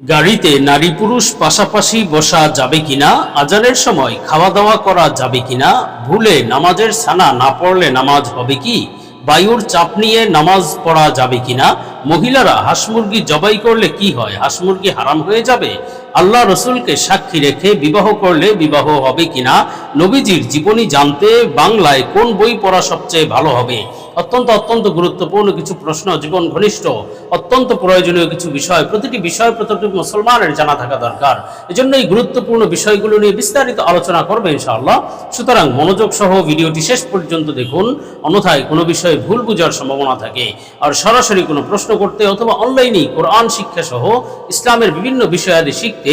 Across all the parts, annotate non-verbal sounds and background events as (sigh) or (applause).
গাড়িতে নারী পুরুষ পাশাপাশি বসা যাবে কিনা, আজানের সময় খাওয়া দাওয়া করা যাবে কিনা, ভুলে নামাজের ছানা না পড়লে নামাজ হবে কি, বায়ুর চাপ নিয়ে নামাজ পড়া যাবে কিনা, মহিলারা হাঁস মুরগি জবাই করলে কি হয়, হাঁস মুরগি হারাম হয়ে যাবে আল্লাহ রসুলকে সাক্ষী রেখে বিবাহ করলে বিবাহ হবে কিনা, নবীজির জীবনী জানতে বাংলায় কোন বই পড়া সবচেয়ে ভালো হবে? অত্যন্ত অত্যন্ত গুরুত্বপূর্ণ কিছু প্রশ্ন, জীবন ঘনিষ্ঠ, অত্যন্ত প্রয়োজনীয় কিছু বিষয়, প্রতিটি বিষয় প্রতিটি মুসলমানের জানা থাকা দরকার। এজন্য এই গুরুত্বপূর্ণ বিষয়গুলো নিয়ে বিস্তারিত আলোচনা করবে ইনশাআল্লাহ। সুতরাং মনোযোগ সহ ভিডিওটি শেষ পর্যন্ত দেখুন, অন্যথায় কোনো বিষয়ে ভুল বোঝার সম্ভাবনা থাকে। আর সরাসরি কোনো প্রশ্ন করতে অথবা অনলাইনেই কোরআন শিক্ষা সহ ইসলামের বিভিন্ন বিষয়াদি শিখতে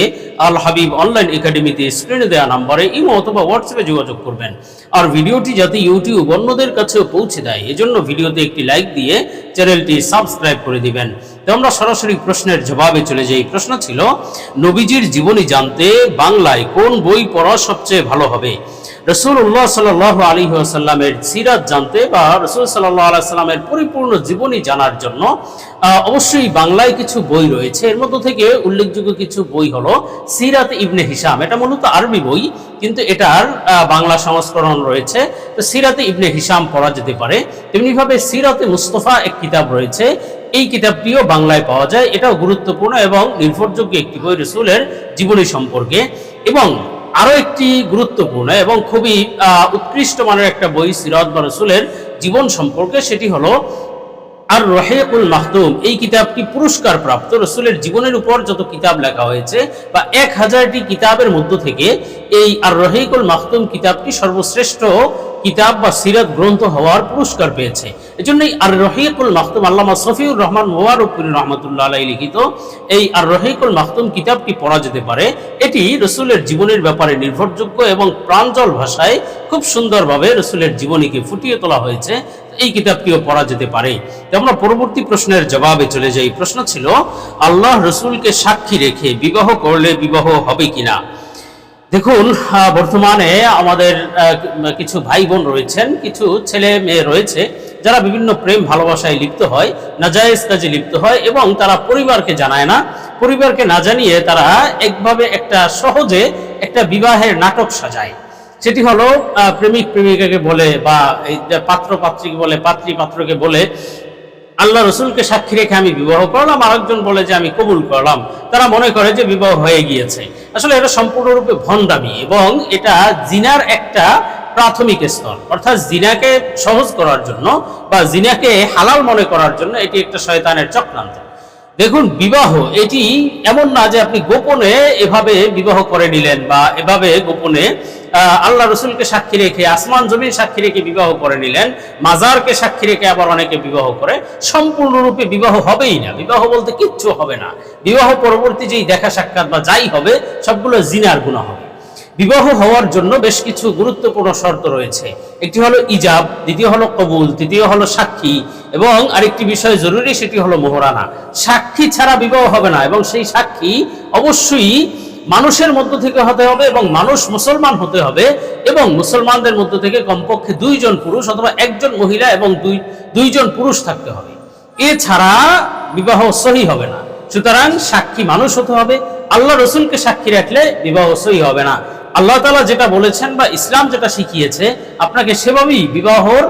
আল হাবিব অনলাইন একাডেমিতে স্ক্রিনে দেওয়া নাম্বারে ইমো অথবা হোয়াটসঅ্যাপে যোগাযোগ করবেন। আর ভিডিওটি যাতে ইউটিউব অন্যদের কাছেও পৌঁছে দেয়, এজন্য ভিডিওতে একটি লাইক দিয়ে চ্যানেলটি সাবস্ক্রাইব করে দিবেন। তো আমরা সরাসরি প্রশ্নের জবাবে চলে যাই। প্রশ্ন ছিল, নবীজির জীবনী জানতে বাংলায় কোন বই পড়া সবচেয়ে ভালো হবে? রসুল্লাহ সাল আলী আসাল্লামের সিরাত জানতে বা রসুল সাল্লাহ আলাইসাল্লামের পরিপূর্ণ জীবনী জানার জন্য অবশ্যই বাংলায় কিছু বই রয়েছে। এর মধ্য থেকে উল্লেখযোগ্য কিছু বই হলো সিরাত ইবনে হিসাম এটা মূলত আরবি বই, কিন্তু এটার বাংলা সংস্করণ রয়েছে। তো সিরাতে ইবনে হিসাম পড়া যেতে পারে। তেমনিভাবে সিরাতে মুস্তফা এক কিতাব রয়েছে। এই কিতাবটিও বাংলায় পাওয়া যায়। এটাও গুরুত্বপূর্ণ এবং নির্ভরযোগ্য একটি বই রসুলের জীবনী সম্পর্কে। এবং আরও একটি গুরুত্বপূর্ণ এবং খুবই উৎকৃষ্ট মানের একটা বই সিরাত বা রসুলের জীবন সম্পর্কে, সেটি হলো আর রহেকুল মাহতুম এই কিতাবটি পুরস্কার প্রাপ্ত রসুলের জীবনের উপর যত কিতাব লেখা হয়েছে, বা এক হাজারটি কিতাবের মধ্য থেকে এই আর রহেকুল মাহতুম কিতাবটি সর্বশ্রেষ্ঠ কিতাব বা সিরাত গ্রন্থ হওয়ার পুরস্কার পেয়েছে। এজন্যই আর রহিকুল মাহতুম আল্লামা সফিউর রহমান মোবারকুল রহমতুল্লাহ আলাই লিখিত এই আর রহিকুল মাহতুম কিতাবটি পড়া যেতে পারে। এটি রসুলের জীবনের ব্যাপারে নির্ভরযোগ্য এবং প্রাঞ্জল ভাষায় খুব সুন্দরভাবে রসুলের জীবনীকে ফুটিয়ে তোলা হয়েছে। এই কিতাবটিও পড়া যেতে পারে। আমরা পরবর্তী প্রশ্নের জবাবে চলে যাই। প্রশ্ন ছিল, আল্লাহ রসুলকে সাক্ষী রেখে বিবাহ করলে বিবাহ হবে কিনা? দেখুন বর্তমানে আমাদের কিছু ভাই বোন রয়েছেন, কিছু ছেলে মেয়ে রয়েছে, যারা বিভিন্ন প্রেম ভালোবাসায় লিপ্ত হয়, নাজায়েজ কাজে লিপ্ত হয় এবং তারা পরিবারকে জানায় না। পরিবারকে না জানিয়ে তারা একভাবে একটা সহজে একটা বিবাহের নাটক সাজায়। সেটি হলো প্রেমিক প্রেমিকাকে বলে বা এই পাত্র পাত্রীকে বলে, পাত্রী পাত্রকে বলে, আল্লাহ রসুলকে সাক্ষী রেখে আমি বিবাহ করলাম, আরেকজন বলে যে আমি কবুল করলাম। তারা মনে করে যে বিবাহ হয়ে গিয়েছে। আসলে এটা সম্পূর্ণরূপে ভণ্ডামি এবং এটা জিনার একটা প্রাথমিক স্তর। অর্থাৎ জিনাকে সহজ করার জন্য বা জিনাকে হালাল মনে করার জন্য এটি একটা শয়তানের চক্রান্ত। দেখুন, বিবাহ, এটি এমন না যে আপনি গোপনে এভাবে বিবাহ করে নিলেন বা এভাবে গোপনে আল্লাহ রসুলকে সাক্ষী রেখে, আসমান জমির সাক্ষী রেখে বিবাহ করে নিলেন, মাজারকে সাক্ষী রেখে আবার অনেকে বিবাহ করে, সম্পূর্ণরূপে বিবাহ হবেই না। বিবাহ বলতে কিচ্ছু হবে না। বিবাহ পরবর্তী যেই দেখা সাক্ষাৎ বা যাই হবে, সবগুলো জিনার গুণা হবে। বিবাহ হওয়ার জন্য বেশ কিছু গুরুত্বপূর্ণ শর্ত রয়েছে। একটি হলো ইজাব, দ্বিতীয় হলো কবুল, তৃতীয় হলো সাক্ষী এবং আরেকটি বিষয় জরুরি, সেটি হলো মোহরানা। সাক্ষী ছাড়া বিবাহ হবে না এবং সেই সাক্ষী অবশ্যই মানুষের মধ্য থেকে হতে হবে এবং মানুষ মুসলমান হতে হবে এবং মুসলমানদের মধ্য থেকে কমপক্ষে দুইজন পুরুষ অথবা একজন মহিলা এবং দুই, দুইজন পুরুষ থাকতে হবে। এছাড়া বিবাহ সহি হবে না। সুতরাং সাক্ষী মানুষ হতে হবে। আল্লাহ রসুলকে সাক্ষী রাখলে বিবাহ সহি হবে না। আল্লাহ তালা যেটা বলেছেন বা ইসলাম যেটা শিখিয়েছে, আপনাকে সেভাবেই বিবাহর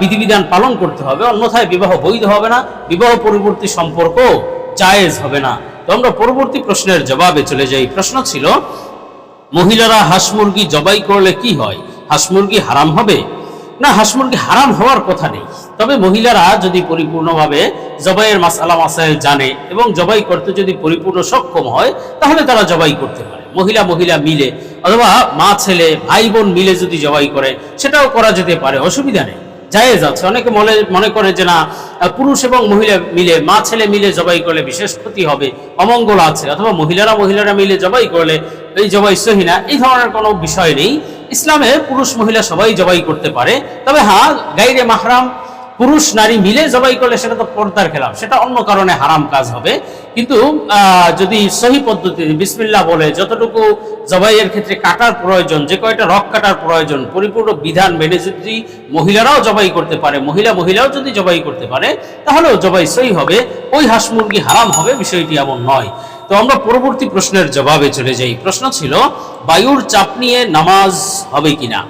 বিধিবিধান পালন করতে হবে। অন্যথায় বিবাহ বৈধ হবে না, বিবাহ পরবর্তী সম্পর্ক জায়েজ হবে না। তো আমরা পরবর্তী প্রশ্নের জবাবে চলে যাই। প্রশ্ন ছিল, মহিলারা হাঁস মুরগি জবাই করলে কি হয়? হাঁস মুরগি হারাম হবে? না, হাঁস মুরগি হারাম হওয়ার কথা নেই। তবে মহিলারা যদি পরিপূর্ণভাবে জবাইয়ের মাসালা মাসাইল জানে এবং জবাই করতে যদি পরিপূর্ণ সক্ষম হয়, তাহলে তারা জবাই করতে পারে। মহিলা মহিলা মিলে অথবা মা, ছেলে ভাই বোন মিলে যদি জবাই করে, সেটাও করা যেতে পারে, অসুবিধা নেই। জায়েজ আছে। অনেকে মনে মনে করে যে না পুরুষ এবং মহিলা মিলে, মা, ছেলে মিলে জবাই করলে বিশেষ ক্ষতি হবে, অমঙ্গল আছে, অথবা মহিলারা মহিলারা মিলে জবাই করলে এই জবাই সহি না, এই ধরনের কোনো বিষয় নেই। ইসলামে পুরুষ মহিলা সবাই জবাই করতে পারে। তবে হ্যাঁ গাইরে মাহরাম পুরুষ নারী মিলে জবাই করলে সেটা তো পর্দার খেলাম সেটা অন্য কারণে হারাম কাজ হবে। কিন্তু যদি সহি পদ্ধতি বিসমিল্লাহ বলে, যতটুকু জবাইয়ের ক্ষেত্রে কাটার প্রয়োজন, যে কয়টা রক কাটার প্রয়োজন, পরিপূর্ণ বিধান মেনে যদি মহিলারাও জবাই করতে পারে, মহিলা মহিলাও যদি জবাই করতে পারে, তাহলেও জবাই সহি হবে। ওই হাঁস মুরগি হারাম হবে, বিষয়টি এমন নয়। তো আমরা পরবর্তী প্রশ্নের জবাবে চলে যাই। প্রশ্ন ছিল, বায়ুর চাপ নিয়ে নামাজ হবে কিনা?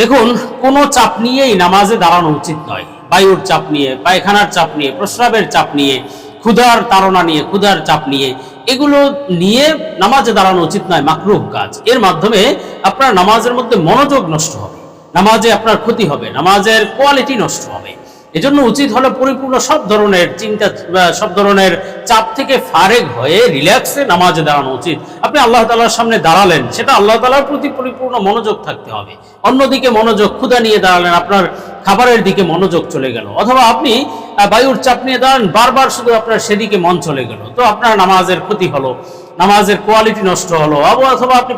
দেখুন, কোনো চাপ নিয়েই নামাজে দাঁড়ানো উচিত নয়। বায়ুর চাপ নিয়ে, পায়খানার চাপ নিয়ে, প্রস্রাবের চাপ নিয়ে, ক্ষুধার তাড়না নিয়ে, ক্ষুধার চাপ নিয়ে, এগুলো নিয়ে নামাজে দাঁড়ানো উচিত নয়, মাকরুহ কাজ। এর মাধ্যমে আপনার নামাজের মধ্যে মনোযোগ নষ্ট হবে, নামাজে আপনার ক্ষতি হবে, নামাজের কোয়ালিটি নষ্ট হবে। এজন্য উচিত হলো পরিপূর্ণ সব ধরনের চিন্তা সব ধরনের চাপ থেকে ফারেক হয়ে রিল্যাক্সে নামাজে দাঁড়ানো উচিত। আপনি আল্লাহ তালার সামনে দাঁড়ালেন, সেটা আল্লাহ তালার প্রতি পরিপূর্ণ মনোযোগ থাকতে হবে। অন্যদিকে মনোযোগ ক্ষুদা নিয়ে দাঁড়ালেন, আপনার খাবারের দিকে মনোযোগ চলে গেল। অথবা আপনি বায়ুর চাপ নিয়ে দাঁড়ান, বারবার শুধু আপনার সেদিকে মন চলে গেল। তো আপনার নামাজের ক্ষতি হলো, নামাজের কোয়ালিটি নষ্ট হলো অথবা আপনি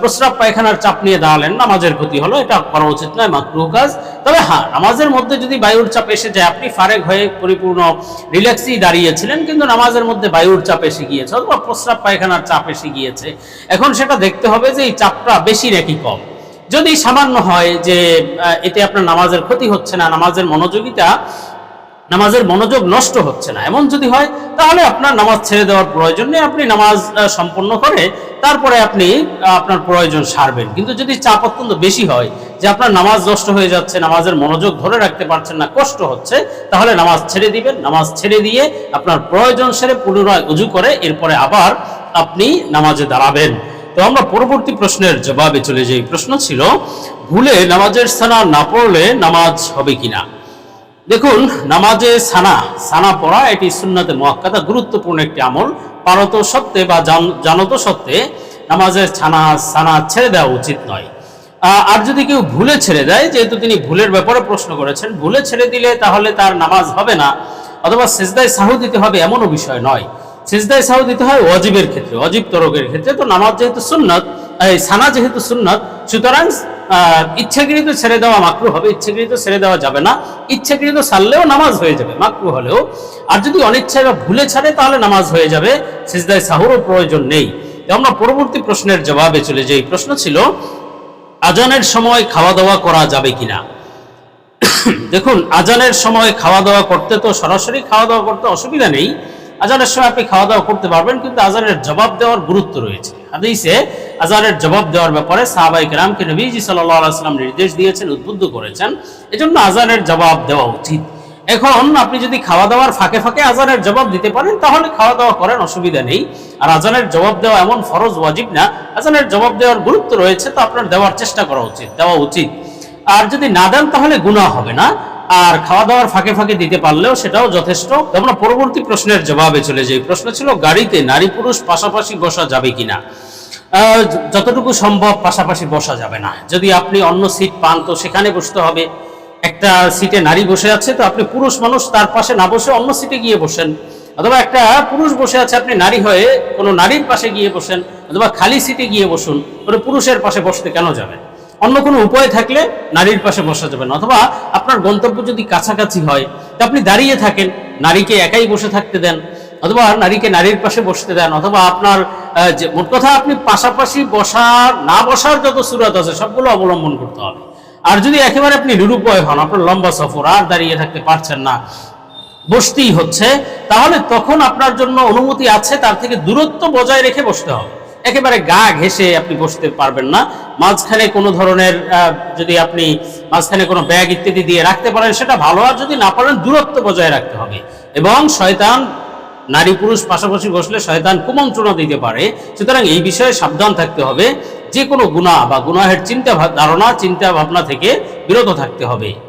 প্রস্রাব পায়খানার চাপ নিয়ে দাঁড়ালেন, নামাজের ক্ষতি হলো, এটা করা উচিত নয়, মাকরুহ কাজ। তবে হ্যাঁ নামাজের মধ্যে যদি বায়ুর চাপ এসে যায়, আপনি ফারেক হয়ে পরিপূর্ণ রিল্যাক্সই দাঁড়িয়েছিলেন, কিন্তু নামাজের মধ্যে বায়ুর চাপ এসে গিয়েছে, অথবা প্রস্রাব পায়খানার চাপ এসে গিয়েছে। এখন সেটা দেখতে হবে যে এই চাপটা বেশি নাকি কম। যদি সামান্য হয় যে এতে আপনার নামাজের ক্ষতি হচ্ছে না, নামাজের মনোযোগিতা, নামাজের মনোযোগ নষ্ট হচ্ছে না, এমন যদি হয়, তাহলে আপনার নামাজ ছেড়ে দেওয়ার প্রয়োজন নেই, আপনি নামাজ সম্পন্ন করে তারপরে আপনি আপনার প্রয়োজন সারবেন। কিন্তু যদি চাপ অত্যন্ত বেশি হয়, যে আপনার নামাজ নষ্ট হয়ে যাচ্ছে, নামাজের মনোযোগ ধরে রাখতে পারছেন না, কষ্ট হচ্ছে, তাহলে নামাজ ছেড়ে দিবেন, নামাজ ছেড়ে দিয়ে আপনার প্রয়োজন সেরে পুনরায় উজু করে, এরপরে আবার আপনি নামাজে দাঁড়াবেন। তো আমরা পরবর্তী প্রশ্নের জবাবে চলে যাই। প্রশ্ন ছিল, ভুলে নামাজের সানা না পড়লে নামাজ হবে কিনা? দেখুন, নামাজে সানা সানা পড়া এটি সুন্নাতে মোয়াক্কাদা, গুরুত্বপূর্ণ একটি আমল। পারত সত্ত্বে বা জান- জানত সত্ত্বে নামাজের ছানা, সানা ছেড়ে দেওয়া উচিত নয়। আর যদি কেউ ভুলে ছেড়ে দেয়, যেহেতু তিনি ভুলের ব্যাপারে প্রশ্ন করেছেন, ভুলে ছেড়ে দিলে তাহলে তার নামাজ হবে না, অথবা সেজদায় সাহু দিতে হবে এমনও বিষয় নয়। সেজদায় সাহু দিতে হয় অজিবের ক্ষেত্রে অজীব তরকের ক্ষেত্রে। তো নামাজ যেহেতু সুন্নত, এই সানা যেহেতু সুন্নত, সুতরাং ইচ্ছাকৃত ছেড়ে দেওয়া মাকরু হবে, ইচ্ছাকৃত ছেড়ে দেওয়া যাবে না। ইচ্ছাকৃত ছাড়লেও নামাজ হয়ে যাবে, মাকরু হলেও। আর যদি অনিচ্ছায় বা ভুলে ছাড়ে, তাহলে নামাজ হয়ে যাবে, সিজদায় সাহুরও প্রয়োজন নেই। আমরা পরবর্তী প্রশ্নের জবাবে চলে যাই। প্রশ্ন ছিল, আজানের সময় খাওয়া দাওয়া করা যাবে কিনা? (coughs) দেখুন, আজানের সময় খাওয়া দাওয়া করতে তো সরাসরি খাওয়া দাওয়া করতে অসুবিধা নেই। আজানের সময় আপনি খাওয়া দাওয়া করতে পারবেন, কিন্তু আজানের জবাব দেওয়ার গুরুত্ব রয়েছে। হাদিসে আজানের জবাব দেওয়ার ব্যাপারে সাহাবাই কেরামকে নবীজি সাল্লাম নির্দেশ দিয়েছেন, উদ্বুদ্ধ করেছেন। এজন্য আজানের জবাব দেওয়া উচিত। এখন আপনি যদি খাওয়া দাওয়ার ফাঁকে ফাঁকে আজানের জবাব দিতে পারেন, তাহলে খাওয়া দাওয়া করেন, অসুবিধা নেই। আর আজানের জবাব দেওয়া এমন ফরজ ওয়াজিব না। আজানের জবাব দেওয়ার গুরুত্ব রয়েছে, তো আপনার দেওয়ার চেষ্টা করা উচিত, দেওয়া উচিত। আর যদি না দেন, তাহলে গুনাহ হবে না। আর খাওয়া দাওয়ার ফাঁকে ফাঁকে দিতে পারলেও সেটাও যথেষ্ট। আমরা পরবর্তী প্রশ্নের জবাবে চলে যাই। প্রশ্ন ছিল, গাড়িতে নারী পুরুষ পাশাপাশি বসা যাবে কিনা? যতটুকু সম্ভব পাশাপাশি বসা যাবে না। যদি আপনি অন্য সিট পান, তো সেখানে বসতে হবে। একটা সিটে নারী বসে আছে, তো আপনি পুরুষ মানুষ, তার পাশে না বসে অন্য সিটে গিয়ে বসেন। অথবা একটা পুরুষ বসে আছে, আপনি নারী হয়ে কোনো নারীর পাশে গিয়ে বসেন, অথবা খালি সিটে গিয়ে বসুন পুরুষের পাশে বসতে কেন যাবেন? অন্য কোনো উপায় থাকলে নারীর পাশে বসা যাবে না। অথবা আপনার গন্তব্য যদি কাছাকাছি হয়, তা আপনি দাঁড়িয়ে থাকেন, নারীকে একাই বসে থাকতে দেন, অথবা নারীকে নারীর পাশে বসতে দেন, অথবা আপনার যে, মোট কথা আপনি পাশাপাশি বসার না বসার যত সুরত আছে, সবগুলো অবলম্বন করতে হবে। আর যদি একেবারে আপনি নিরুপায় হন, আপনার লম্বা সফর, আর দাঁড়িয়ে থাকতে পারছেন না, বসতেই হচ্ছে, তাহলে তখন আপনার জন্য অনুমতি আছে, তার থেকে দূরত্ব বজায় রেখে বসতে হবে। একেবারে গা ঘেসে আপনি বসতে পারবেন না। মাঝখানে কোনো ধরনের যদি আপনি মাঝখানে কোনো ব্যাগ ইত্যাদি দিয়ে রাখতে পারেন, সেটা ভালো। আর যদি না পারেন, দূরত্ব বজায় রাখতে হবে। এবং শয়তান, নারী পুরুষ পাশাপাশি বসলে শয়তান কুমন্ত্রণা দিতে পারে। সুতরাং এই বিষয়ে সাবধান থাকতে হবে। যে কোনো গুনাহ বা গুনাহের চিন্তা ধারণা চিন্তা ভাবনা থেকে বিরত থাকতে হবে।